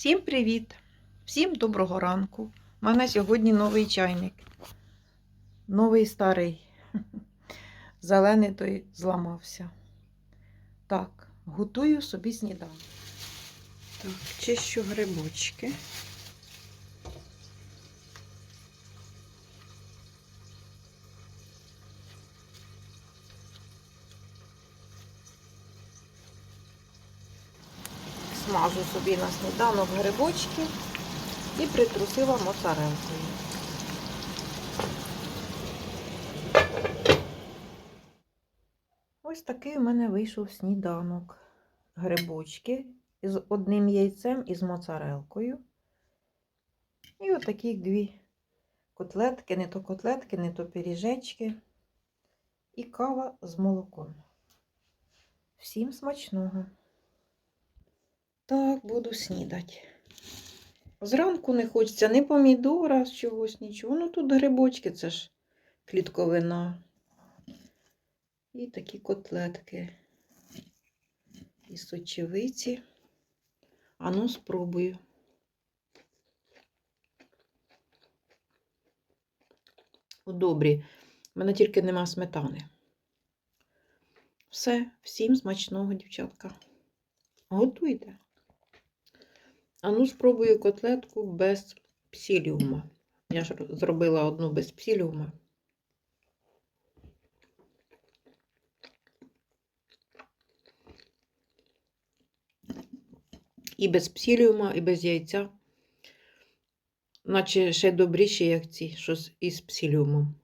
Всім привіт! Всім доброго ранку. У мене сьогодні новий чайник. Новий старий. Зелений той зламався. Так, готую собі сніданок. Так, чищу грибочки. Смажу собі на сніданок грибочки і притрусила моцарелкою. Ось такий у мене вийшов сніданок. Грибочки з одним яйцем і з моцарелкою. І отакі дві котлетки, не то котлетки, не то пиріжечки. І кава з молоком. Всім смачного! Так, буду снідати. Зранку не хочеться ні помідора, чогось, нічого. Ну тут грибочки, це ж клітковина. І такі котлетки. І сочевиці. А ну, спробую. Добрі. У мене тільки нема сметани. Все, всім смачного, дівчатка. Готуйте. А ну, спробую котлетку без псиліума. Я ж зробила одну без псиліума. І без псиліума, і без яйця. Наче ще добріші, як ці, що із псиліумом.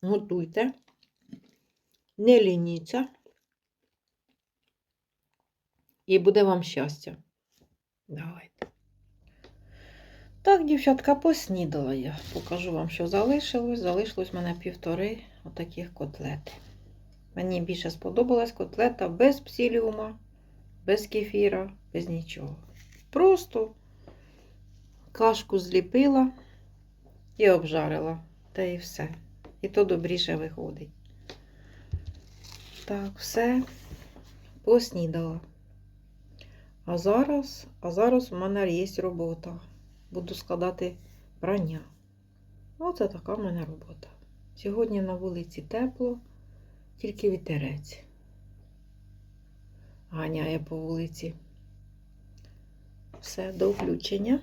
Готуйте. Не лініться. І буде вам щастя. Давайте. Так, дівчатка, поснідала я. Покажу вам, що залишилось. Залишилось в мене півтори отаких котлети. Мені більше сподобалась котлета без псиліума, без кефіра, без нічого. Просто кашку зліпила і обжарила. Та і все. І то добріше виходить. Так, все, поснідала. А зараз, а зараз у мене є робота. Буду складати прання. Оце така в мене робота. Сьогодні на вулиці тепло, тільки вітерець. Ганяє по вулиці. Все, до включення.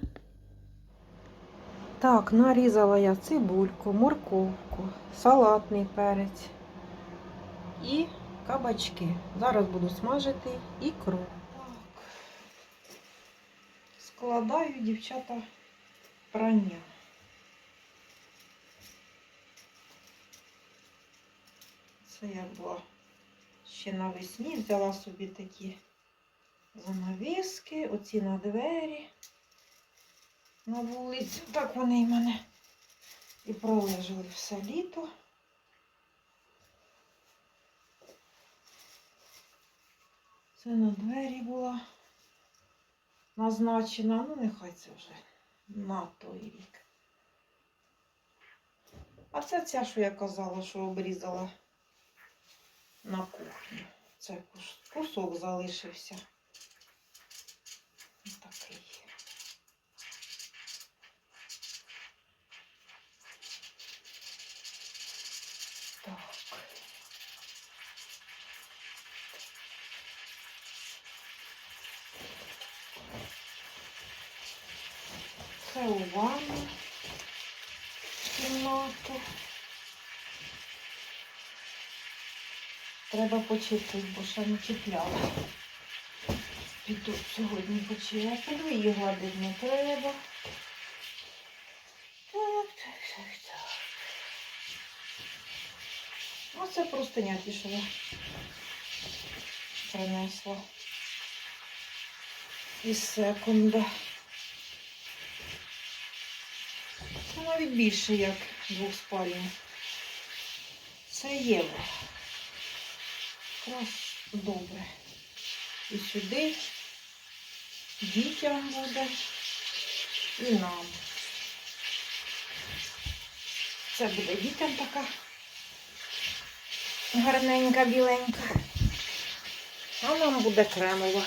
Так, нарізала я цибульку, морковку, салатний перець і кабачки. Зараз буду смажити ікру. Складаю, дівчата, прання. Це я була ще навесні, взяла собі такі занавіски, оці на двері на вулицю. Так вони в мене і пролежали все літо. Це на двері була назначена, ну нехай це вже на той рік. А це ця, що я казала, що обрізала на кухню. Це кусок залишився. Ось Такий. Так. Це у ванну кімнату. Треба почистити, бо ще не чіпляла. Піду сьогодні почистити, її гладити не треба. Так, так, так, так. Оце просто ті, принесла із секунда. Навіть більше, як двохспальні. Це євро. Якраз добре. І сюди дітям буде і нам. Це буде дітям така гарненька, біленька. А нам буде кремова.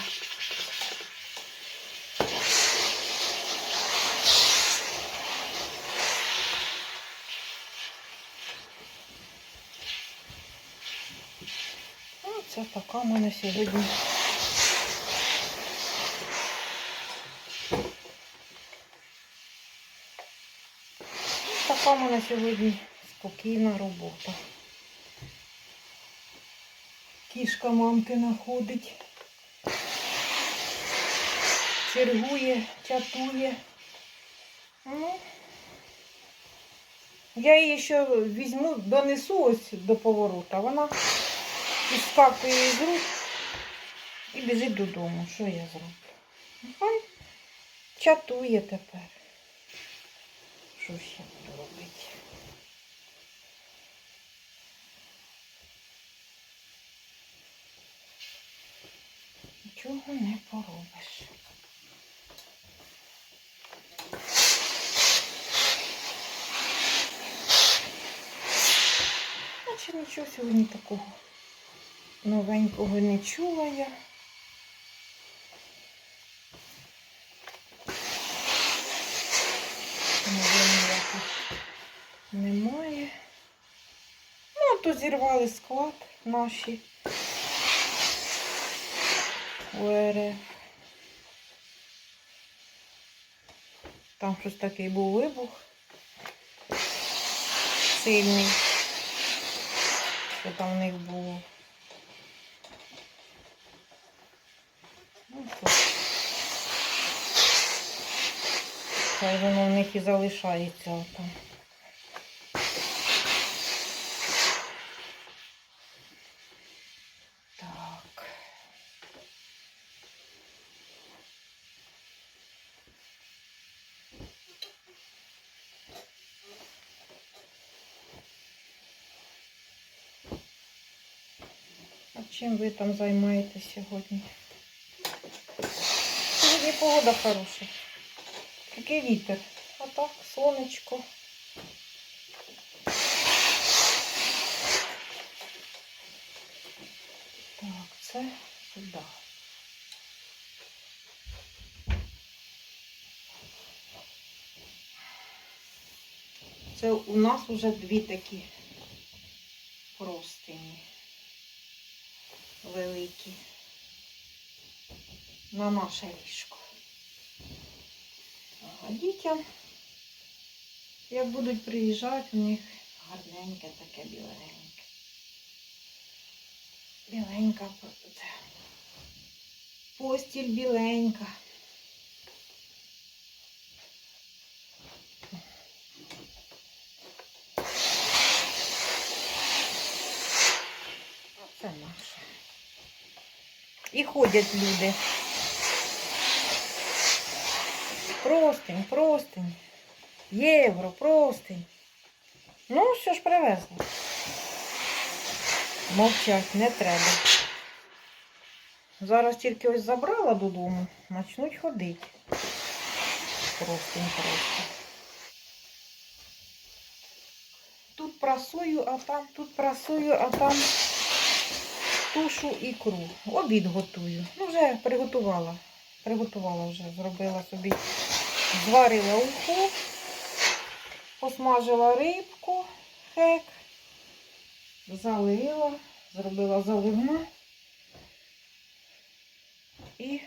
Така в мене сьогодні. Така в мене сьогодні спокійна робота. Кішка мамкина ходить. Чергує, чатує. Ну, я її ще візьму, донесу ось до поворота. Вона іскакує з рук і біжить додому. Що я зроблю? Нехай чатує тепер. Що ще буду робити? Нічого не поробиш. Наче нічого сьогодні такого новенького не чула я. Немає. Ну, то зірвали склад наші УРФ. Там щось такий був вибух сильний. Що там в них було. Хай воно в них і залишається там. Так. Чим ви там займаєтесь сьогодні? Погода хороша. Такий вітер. А так, сонечко. Так, це сюди. Це у нас вже дві такі простині великі на наше ліжко. А дітям, як будуть приїжджати, у них гарненьке таке біленьке. Біленька постіль біленька. Це наше. І ходять люди. Простень, простень. Євро, простень. Ну, що ж привезли. Мовчать, не треба. Зараз тільки ось забрала додому, почнуть ходити. Простень просто. Тут прасую, а там, тут прасую, а там тушу ікру. Обід готую. Ну, вже приготувала. Приготувала вже, зробила собі, зварила уху, посмажила рибку, хек, залила, зробила заливну і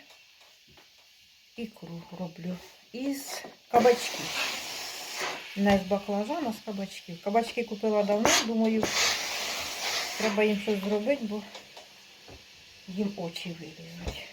ікру роблю із кабачків. Не з баклажана, а з кабачків. Кабачки купила давно, думаю, треба їм щось зробити, бо їм очі вилізуть.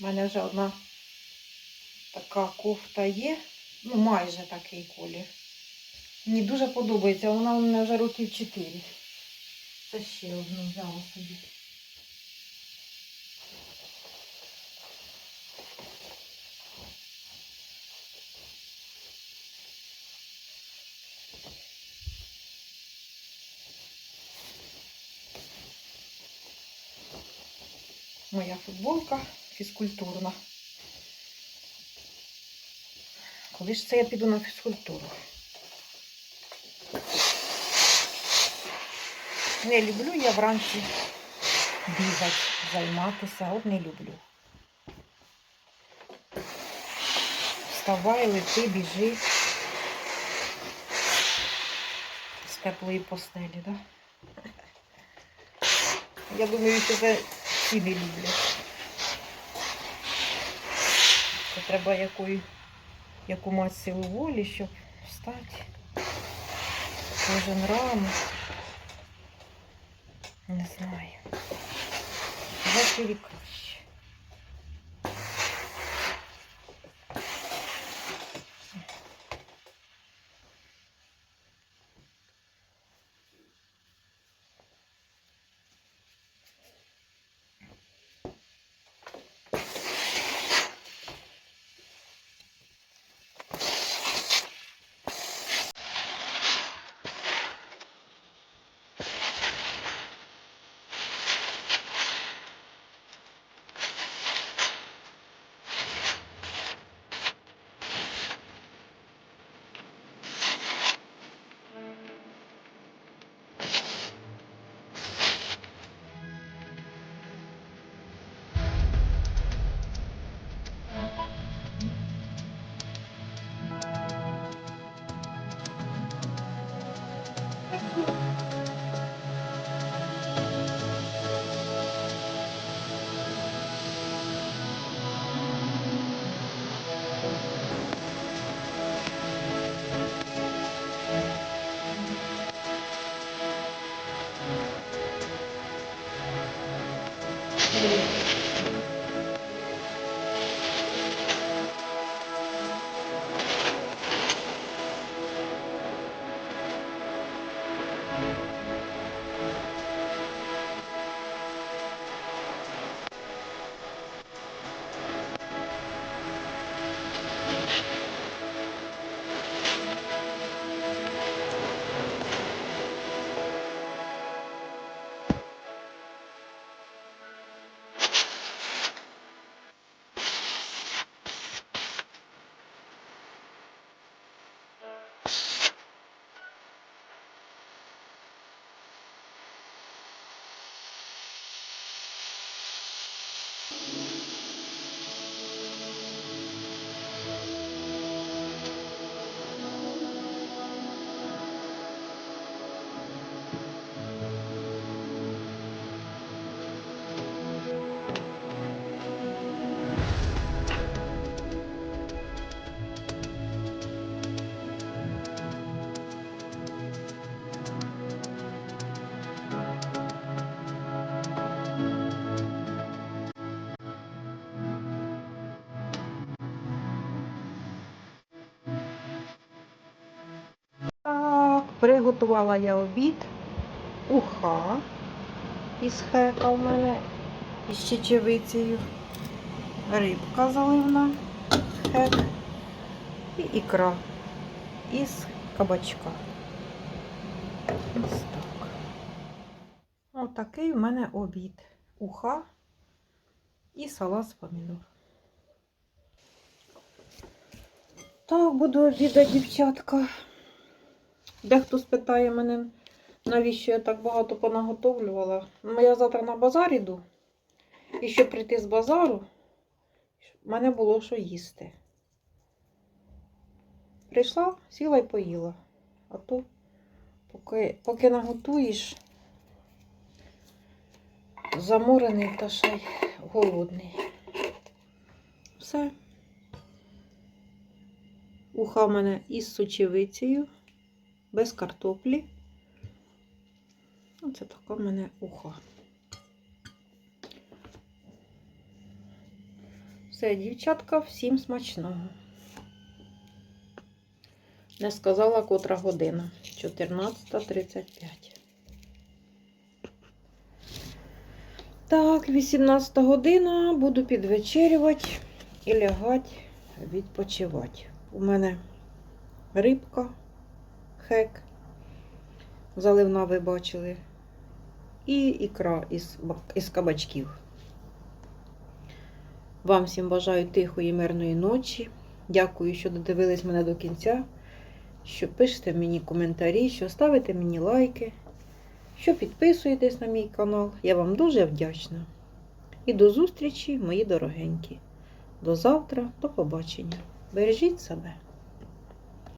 У мене вже одна така кофта є, ну майже такий колір. Мені дуже подобається, вона у мене вже років 4. Це ще одну взяла собі. Моя футболка фізкультурна. Коли ж це я піду на фізкультуру? Не люблю я вранці бігати, займатися, от не люблю. Вставай, лети, біжи з теплої постелі, да? Я думаю, що це всі не люблять. Це треба якої, яку мати силу волі, щоб встати. Кожен ранок. Не знаю. Ввечері Amen. Приготувала я обід. Уха із хека в мене із чечевицею. Рибка заливна хек і ікра із кабачка. Ось так. Отакий в мене обід. Уха і салат з помідор. Так, буду обідати, дівчатка. Дехто спитає мене, навіщо я так багато понаготовлювала. Ну, я завтра на базар іду. І щоб прийти з базару, в мене було що їсти. Прийшла, сіла і поїла. А то, поки, поки наготуєш, заморений та ще й голодний. Все. Уха в мене із сочевицею без картоплі. Оце така в мене уха. Все, дівчатка, всім смачного. Не сказала котра година. 14.35. Так, 18 година. Буду підвечерювати і лягати відпочивати. У мене рибка хек. Заливна ви бачили. І ікра із, із кабачків. Вам всім бажаю тихої, мирної ночі. Дякую, що додивились мене до кінця, що пишете мені коментарі, що ставите мені лайки, що підписуєтесь на мій канал. Я вам дуже вдячна. І до зустрічі, мої дорогенькі. До завтра, до побачення. Бережіть себе.